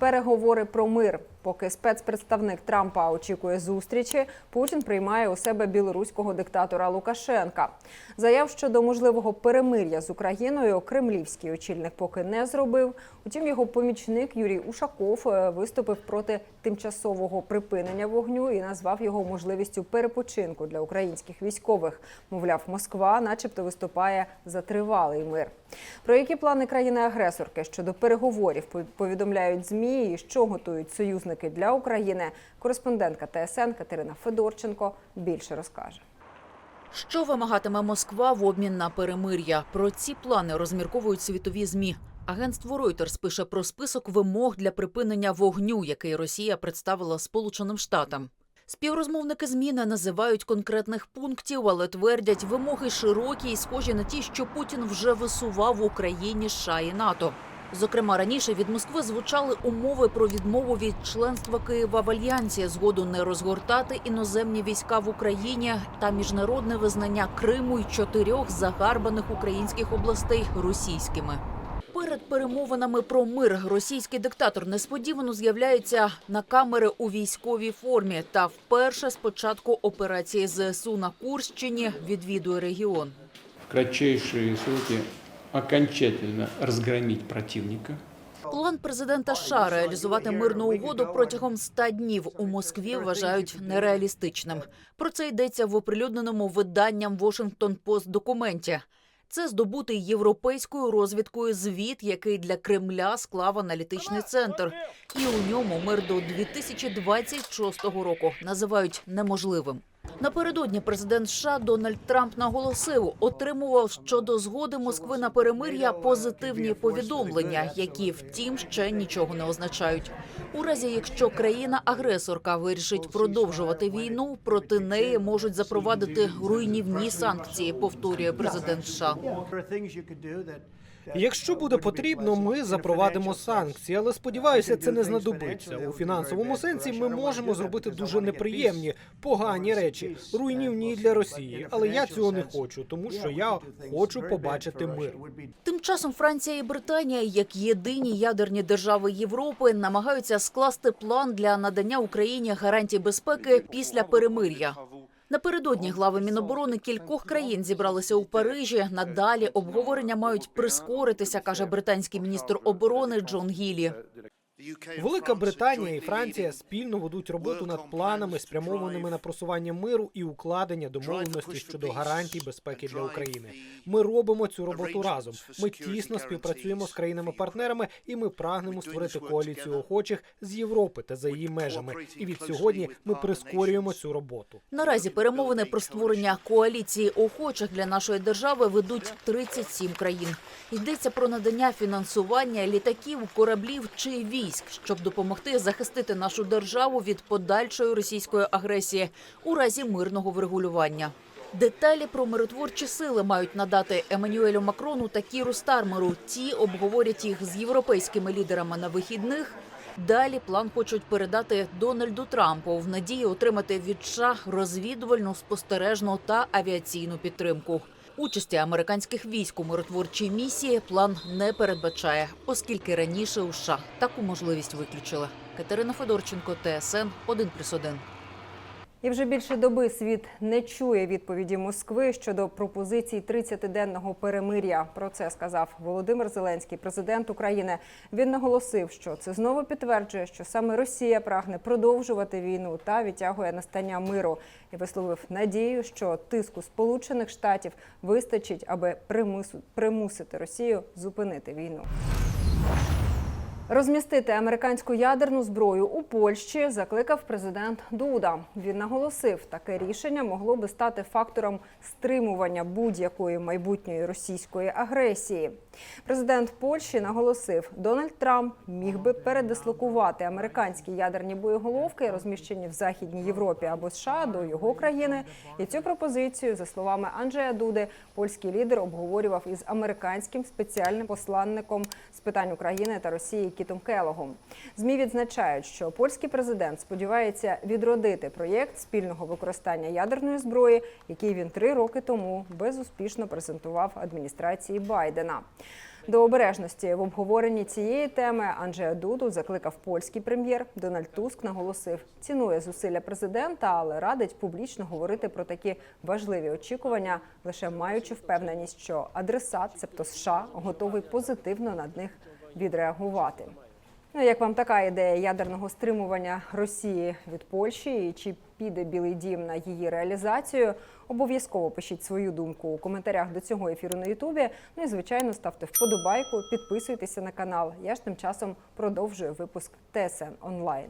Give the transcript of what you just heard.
переговори про мир. Поки спецпредставник Трампа очікує зустрічі, Путін приймає у себе білоруського диктатора Лукашенка. Заяв щодо можливого перемир'я з Україною кремлівський очільник поки не зробив. Утім, його помічник Юрій Ушаков е, виступив проти тимчасового припинення вогню і назвав його можливістю перепочинку для українських військових. Мовляв, Москва, начебто, виступає за тривалий мир. Про які плани країни-агресорки щодо переговорів повідомляють змі і що готують союзники для України. Кореспондентка ТСН Катерина Федорченко більше розкаже. Що вимагатиме Москва в обмін на перемир'я? Про ці плани розмірковують світові змі. Агентство Reuters пише про список вимог для припинення вогню, який Росія представила Сполученим Штатам. Співрозмовники ЗМІ не називають конкретних пунктів, але твердять, вимоги широкі і схожі на ті, що Путін вже висував в Україні США і НАТО. Зокрема, раніше від Москви звучали умови про відмову від членства Києва в альянсі, згоду не розгортати іноземні війська в Україні та міжнародне визнання Криму й чотирьох загарбаних українських областей російськими. Перед перемовинами про мир російський диктатор несподівано з'являється на камери у військовій формі та вперше з початку операції ЗСУ на Курщині відвідує регіон. в кратчайшие сроки окончательно разгромить противника. План президента США реалізувати мирну угоду протягом 100 днів у Москві вважають нереалістичним. Про це йдеться в оприлюдненому виданням Washington Post документі. Це здобутий європейською розвідкою звіт, який для Кремля склав аналітичний центр, і у ньому мир до 2026 року називають неможливим. Напередодні президент США Дональд Трамп наголосив, отримував щодо згоди Москви на перемир'я позитивні повідомлення, які втім ще нічого не означають. У разі, якщо країна-агресорка вирішить продовжувати війну, проти неї можуть запровадити руйнівні санкції. Повторює президент США. Якщо буде потрібно, ми запровадимо санкції, але сподіваюся, це не знадобиться. У фінансовому сенсі ми можемо зробити дуже неприємні, погані речі, руйнівні для Росії. Але я цього не хочу, тому що я хочу побачити мир. Тим часом Франція і Британія, як єдині ядерні держави Європи, намагаються скласти план для надання Україні гарантій безпеки після перемир'я. Напередодні глави Міноборони кількох країн зібралися у Парижі. Надалі обговорення мають прискоритися, каже британський міністр оборони Джон Гілі. Велика Британія і Франція спільно ведуть роботу над планами, спрямованими на просування миру і укладення домовленості щодо гарантій безпеки для України. Ми робимо цю роботу разом. Ми тісно співпрацюємо з країнами-партнерами, і ми прагнемо створити коаліцію охочих з Європи та за її межами. І від сьогодні ми прискорюємо цю роботу. Наразі перемовини про створення коаліції охочих для нашої держави ведуть 37 країн. Йдеться про надання фінансування літаків, кораблів чи військ, щоб допомогти захистити нашу державу від подальшої російської агресії у разі мирного врегулювання. Деталі про миротворчі сили мають надати Еммануелю Макрону та Кіру Стармеру. Ті обговорять їх з європейськими лідерами на вихідних. Далі план хочуть передати Дональду Трампу в надії отримати від США розвідувальну, спостережну та авіаційну підтримку. Участі американських військ у миротворчій місії план не передбачає, оскільки раніше у США таку можливість виключили. Катерина Федорченко, ТСН 1+,1. І вже більше доби світ не чує відповіді Москви щодо пропозицій 30-денного перемир'я. Про це сказав Володимир Зеленський, президент України. Він наголосив, що це знову підтверджує, що саме Росія прагне продовжувати війну та відтягує настання миру. І висловив надію, що тиску Сполучених Штатів вистачить, аби примусити Росію зупинити війну. Розмістити американську ядерну зброю у Польщі закликав президент Дуда. Він наголосив, таке рішення могло би стати фактором стримування будь-якої майбутньої російської агресії. Президент Польщі наголосив, Дональд Трамп міг би передислокувати американські ядерні боєголовки, розміщені в Західній Європі або США, до його країни. І цю пропозицію, за словами Анджея Дуди, польський лідер обговорював із американським спеціальним посланником з питань України та Росії Кітом Келогом. Змі відзначають, що польський президент сподівається відродити проєкт спільного використання ядерної зброї, який він три роки тому безуспішно презентував адміністрації Байдена. До обережності в обговоренні цієї теми Анджея Дуду закликав польський прем'єр. Дональд Туск наголосив, цінує зусилля президента, але радить публічно говорити про такі важливі очікування, лише маючи впевненість, що адресат, цебто США, готовий позитивно над них відреагувати. Ну, як вам така ідея ядерного стримування Росії від Польщі? І чи піде Білий Дім на її реалізацію? Обов'язково пишіть свою думку у коментарях до цього ефіру на Ютубі. Ну і звичайно ставте вподобайку, підписуйтеся на канал. Я ж тим часом продовжую випуск ТСН онлайн.